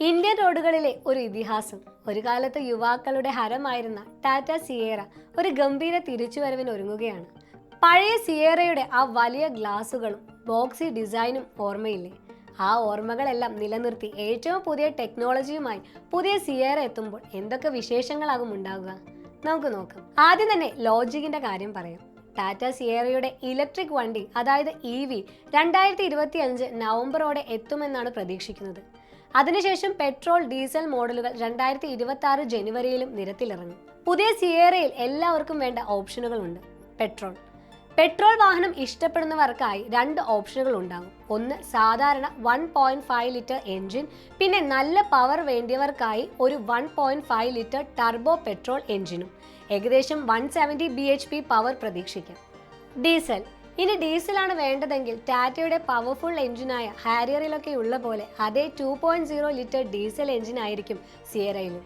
Indian റോഡുകളിലെ ഒരു ഇതിഹാസം. ഒരു കാലത്ത് യുവാക്കളുടെ ഹരമായിരുന്ന ടാറ്റ സിയേറ ഒരു ഗംഭീര തിരിച്ചുവരവിന് ഒരുങ്ങുകയാണ്. പഴയ സിയേറയുടെ ആ വലിയ ഗ്ലാസുകളും ബോക്സി ഡിസൈനും ഓർമ്മയില്ലേ? ആ ഓർമ്മകളെല്ലാം നിലനിർത്തി ഏറ്റവും പുതിയ ടെക്നോളജിയുമായി പുതിയ സിയേറ എത്തുമ്പോൾ എന്തൊക്കെ വിശേഷങ്ങളാകും ഉണ്ടാവുക? നമുക്ക് നോക്കാം. ആദ്യം തന്നെ ലോജിക്കിന്റെ കാര്യം പറയാം. ടാറ്റ സിയേറയുടെ ഇലക്ട്രിക് വണ്ടി അതായത് ഇ വി രണ്ടായിരത്തി ഇരുപത്തി അഞ്ച് നവംബറോടെ എത്തുമെന്നാണ് പ്രതീക്ഷിക്കുന്നത്. അതിനുശേഷം പെട്രോൾ ഡീസൽ മോഡലുകൾ രണ്ടായിരത്തി ഇരുപത്തി ആറ് ജനുവരിയിലും നിരത്തിലിറങ്ങി. പുതിയ സിയേറയിൽ എല്ലാവർക്കും വേണ്ട ഓപ്ഷനുകളുണ്ട്. പെട്രോൾ. പെട്രോൾ വാഹനം ഇഷ്ടപ്പെടുന്നവർക്കായി രണ്ട് ഓപ്ഷനുകൾ ഉണ്ടാകും. ഒന്ന് സാധാരണ one point five litre engine പിന്നെ നല്ല പവർ വേണ്ടിയവർക്കായി ഒരു one point five litre turbo petrol എഞ്ചിനും ഏകദേശം one seventy B H P power പ്രതീക്ഷിക്കാം. ഡീസൽ. ഇനി ഡീസലാണ് വേണ്ടതെങ്കിൽ ടാറ്റയുടെ പവർഫുൾ എഞ്ചിനായ ഹാരിയറിലൊക്കെ ഉള്ള പോലെ അതേ two point zero litre diesel engine ആയിരിക്കും സിയറയിലും.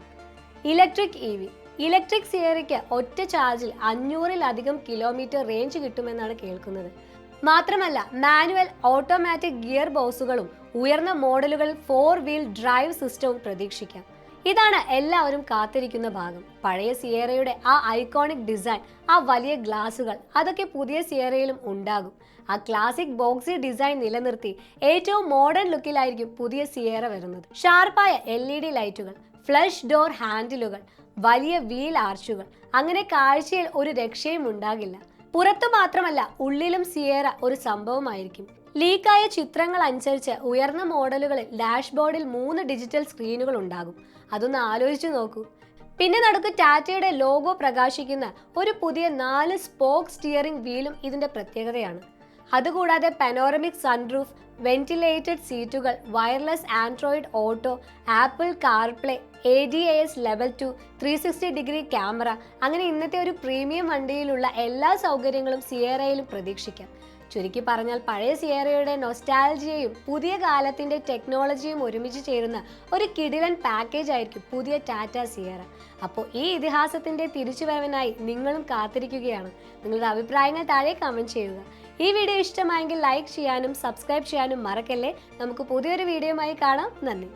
ഇലക്ട്രിക് ഇ വി ഇലക്ട്രിക് സിയറയ്ക്ക് ഒറ്റ ചാർജിൽ അഞ്ഞൂറിലധികം കിലോമീറ്റർ റേഞ്ച് കിട്ടുമെന്നാണ് കേൾക്കുന്നത്. മാത്രമല്ല മാനുവൽ ഓട്ടോമാറ്റിക് ഗിയർ ബോക്സുകളും ഉയർന്ന മോഡലുകൾ ഫോർ വീൽ ഡ്രൈവ് സിസ്റ്റവും പ്രതീക്ഷിക്കാം. ഇതാണ് എല്ലാവരും കാത്തിരിക്കുന്ന ഭാഗം. പഴയ സിയേറയുടെ ആ ഐക്കോണിക് ഡിസൈൻ ആ വലിയ ഗ്ലാസുകൾ അതൊക്കെ പുതിയ സിയേറയിലും ഉണ്ടാകും. ആ ക്ലാസിക് ബോക്സി ഡിസൈൻ നിലനിർത്തി ഏറ്റവും മോഡേൺ ലുക്കിലായിരിക്കും പുതിയ സിയേറ വരുന്നത്. ഷാർപ്പായ എൽ ഇ ഡി ലൈറ്റുകൾ ഫ്ലഷ് ഡോർ ഹാൻഡിലുകൾ വലിയ വീൽ ആർച്ചുകൾ അങ്ങനെ കാഴ്ചയിൽ ഒരു രക്ഷയും ഉണ്ടാകില്ല. പുറത്തു മാത്രമല്ല ഉള്ളിലും സിയേറ ഒരു സംഭവമായിരിക്കും. ലീക്കായ ചിത്രങ്ങൾ അനുസരിച്ച് ഉയർന്ന മോഡലുകളിൽ ഡാഷ്ബോർഡിൽ മൂന്ന് ഡിജിറ്റൽ സ്ക്രീനുകൾ ഉണ്ടാകും. അതൊന്ന് ആലോചിച്ചു നോക്കൂ. പിന്നെ നടക്ക് ടാറ്റയുടെ ലോഗോ പ്രകാശിക്കുന്ന ഒരു പുതിയ നാല് സ്പോക്ക് സ്റ്റിയറിംഗ് വീലും ഇതിന്റെ പ്രത്യേകതയാണ്. അതുകൂടാതെ പനോറമിക് സൺറൂഫ് വെന്റിലേറ്റഡ് സീറ്റുകൾ wireless Android Auto Apple CarPlay A D A S level two three sixty degree camera അങ്ങനെ ഇന്നത്തെ ഒരു പ്രീമിയം വണ്ടിയിലുള്ള എല്ലാ സൗകര്യങ്ങളും സിയറയിൽ പ്രതീക്ഷിക്കാം. ചുരുക്കി പറഞ്ഞാൽ പഴയ സിയേറയുടെ നൊസ്റ്റാലജിയയും പുതിയ കാലത്തിന്റെ ടെക്നോളജിയും ഒരുമിച്ച് ചേരുന്ന ഒരു കിടിലൻ പാക്കേജ് ആയിരിക്കും പുതിയ ടാറ്റ സിയേറ. അപ്പോൾ ഈ ഇതിഹാസത്തിന്റെ തിരിച്ചുവരവിനായി നിങ്ങളും കാത്തിരിക്കുകയാണ്. നിങ്ങളുടെ അഭിപ്രായങ്ങൾ താഴെ കമന്റ് ചെയ്യുക. ഈ വീഡിയോ ഇഷ്ടമായെങ്കിൽ ലൈക്ക് ചെയ്യാനും സബ്സ്ക്രൈബ് ചെയ്യാനും മറക്കല്ലേ? നമുക്ക് പുതിയൊരു വീഡിയോയുമായി കാണാം. നന്ദി.